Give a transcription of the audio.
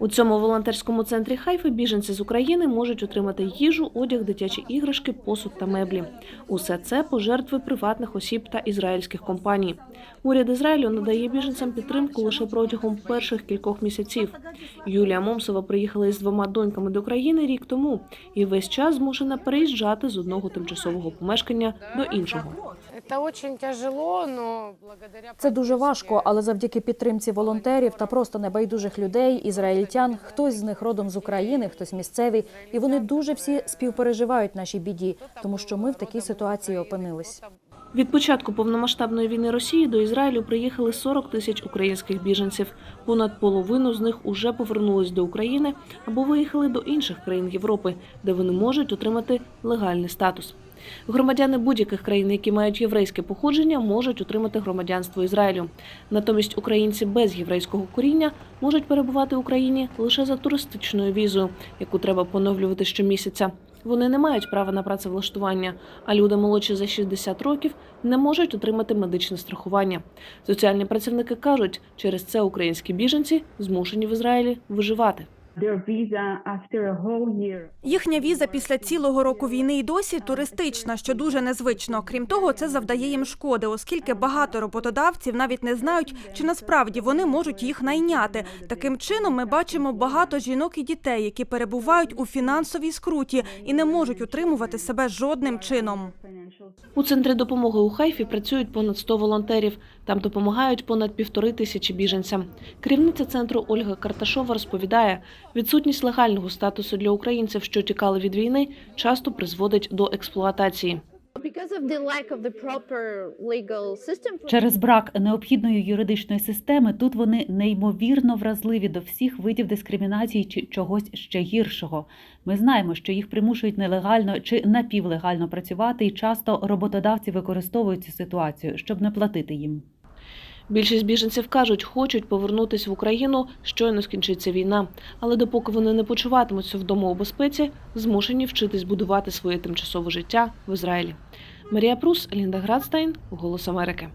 У цьому волонтерському центрі Хайфи біженці з України можуть отримати їжу, одяг, дитячі іграшки, посуд та меблі. Усе це пожертви приватних осіб та ізраїльських компаній. Уряд Ізраїлю надає біженцям підтримку лише протягом перших кількох місяців. Юлія Момсова приїхала із двома доньками до країни рік тому і весь час змушена переїжджати з одного тимчасового помешкання до іншого. Это очень тяжело, но благодаря... Це дуже важко, але завдяки підтримці волонтерів та просто небайдужих людей, ізраїльтян, хтось з них родом з України, хтось місцевий, і вони дуже всі співпереживають нашій біді, тому що ми в такій ситуації опинились. Від початку повномасштабної війни Росії до Ізраїлю приїхали 40 тисяч українських біженців. Понад половину з них уже повернулись до України або виїхали до інших країн Європи, де вони можуть отримати легальний статус. Громадяни будь-яких країн, які мають єврейське походження, можуть отримати громадянство Ізраїлю. Натомість українці без єврейського коріння можуть перебувати в Україні лише за туристичною візою, яку треба поновлювати щомісяця. Вони не мають права на працевлаштування, а люди молодші за 60 років не можуть отримати медичне страхування. Соціальні працівники кажуть, через це українські біженці змушені в Ізраїлі виживати. Їхня віза після цілого року війни і досі туристична, що дуже незвично. Крім того, це завдає їм шкоди, оскільки багато роботодавців навіть не знають, чи насправді вони можуть їх найняти. Таким чином, ми бачимо багато жінок і дітей, які перебувають у фінансовій скруті і не можуть утримувати себе жодним чином. У центрі допомоги у Хайфі працюють понад 100 волонтерів. Там допомагають понад півтори тисячі біженцям. Керівниця центру Ольга Карташова розповідає, відсутність легального статусу для українців, що тікали від війни, часто призводить до експлуатації. Через брак необхідної юридичної системи тут вони неймовірно вразливі до всіх видів дискримінації чи чогось ще гіршого. Ми знаємо, що їх примушують нелегально чи напівлегально працювати, і часто роботодавці використовують цю ситуацію, щоб не платити їм. Більшість біженців кажуть, хочуть повернутися в Україну, щойно скінчиться війна. Але допоки вони не почуватимуться вдома у безпеці, змушені вчитись будувати своє тимчасове життя в Ізраїлі. Марія Прус, Лінда Градстайн, Голос Америки.